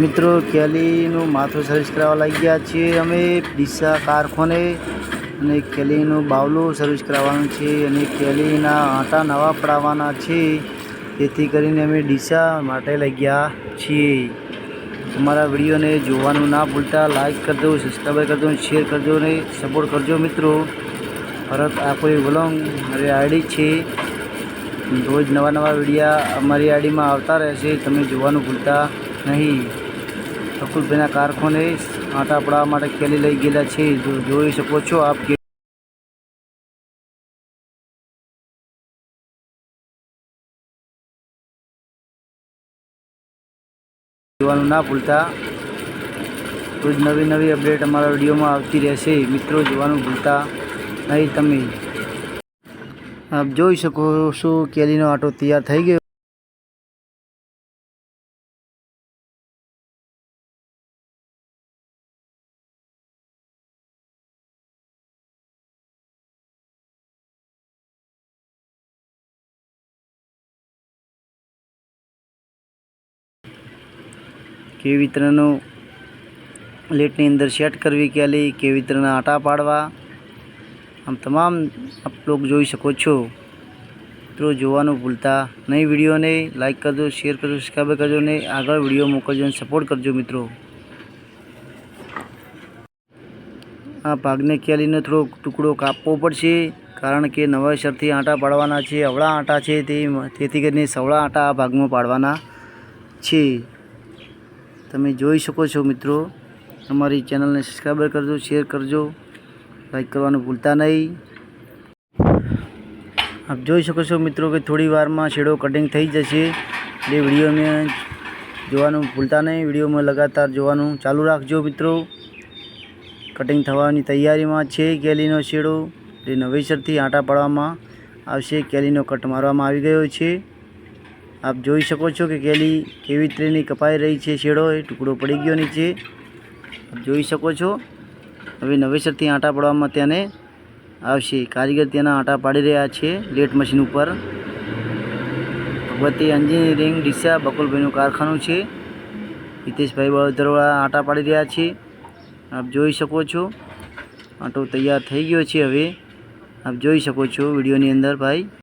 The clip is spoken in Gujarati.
મિત્રો, કેલીનું માથું સર્વિસ કરાવવા લાગ્યા છીએ અમે ડીસા કારખોને અને કેલીનું બાવલું સર્વિસ કરાવવાનું છે અને કેલીના આટા નવા પડાવવાના છે. તેથી કરીને અમે ડીસા માટે લઈ ગયા છીએ. અમારા વિડીયોને જોવાનું ના ભૂલતા લાઇક કરજો સબસ્ક્રાઈબ કરજો શેર કરજો અને સપોર્ટ કરજો મિત્રો. પરત આ કોઈ વલોંગ મારી આઈડી છે. રોજ નવા નવા વિડીયા અમારી આઈડીમાં આવતા રહેશે, તમે જોવાનું ભૂલતા નહીં. અકુલભાઈના કારખાને આટા પડાવવા માટે કેલી લઈ ગયેલા છે. જોઈ શકો છો આપ જોવાનું ના ભૂલતા. રોજ નવી નવી અપડેટ અમારા વિડીયોમાં આવતી રહેશે. મિત્રો, જોવાનું ભૂલતા નહીં તમે. આપ જોઈ શકો છો, કેલીનો આટો તૈયાર થઈ ગયો કેવી રીતનું લેટની અંદર સેટ કરવી કેલી કેવી રીતના આટા પાડવા, આમ તમામ આપ લોગ જોઈ શકો છો. મિત્રો, જોવાનું ભૂલતા નહીં. વિડીયોને લાઇક કરજો શેર કરજો સબસ્ક્રાઈબ કરજો ને આગળ વીડિયો મોકલજો અને સપોર્ટ કરજો મિત્રો. આ ભાગને કેલીને થોડો ટુકડો કાપવો પડશે, કારણ કે નવાસરથી આંટા પાડવાના છે, અવળા આંટા છે તે, તેથી કરીને સવળા આંટા આ ભાગમાં પાડવાના છે. તમે જોઈ શકો છો મિત્રો. અમારી ચેનલને સબસ્ક્રાઈબર કરજો શેર કરજો. લાઈક કરવાનું ભૂલતા નહીં. આપ જોઈ શકો છો મિત્રો કે થોડી વારમાં શેડો કટિંગ થઈ જશે. એટલે વિડીયોને જોવાનું ભૂલતા નહીં. વિડીયોમાં લગાતાર જોવાનું ચાલુ રાખજો મિત્રો. કટિંગ થવાની તૈયારીમાં છે કેલીનો શેડો. એટલે નવેસરથી આંટા પાડવામાં આવશે. કેલીનો કટ મારવામાં આવી ગયો છે. આપ જોઈ શકો છો કે કેલી કેવી રીતની કપાઈ રહી છે શેડો, એ ટુકડો પડી ગયો નીચે. આપ જોઈ શકો છો. હવે નવેસરથી આંટા પાડવામાં તેને આવશે. કારીગર તેના આંટા પાડી રહ્યા છે લેટ મશીન ઉપર. ભગવતી એન્જિનિયરિંગ ડીસા બકુલભાઈનું કારખાનું છે. હિતેશભાઈ બળદરવાળા આંટા પાડી રહ્યા છે. આપ જોઈ શકો છો. આંટો તૈયાર થઈ ગયો છે હવે. આપ જોઈ શકો છો વિડીયોની અંદર ભાઈ.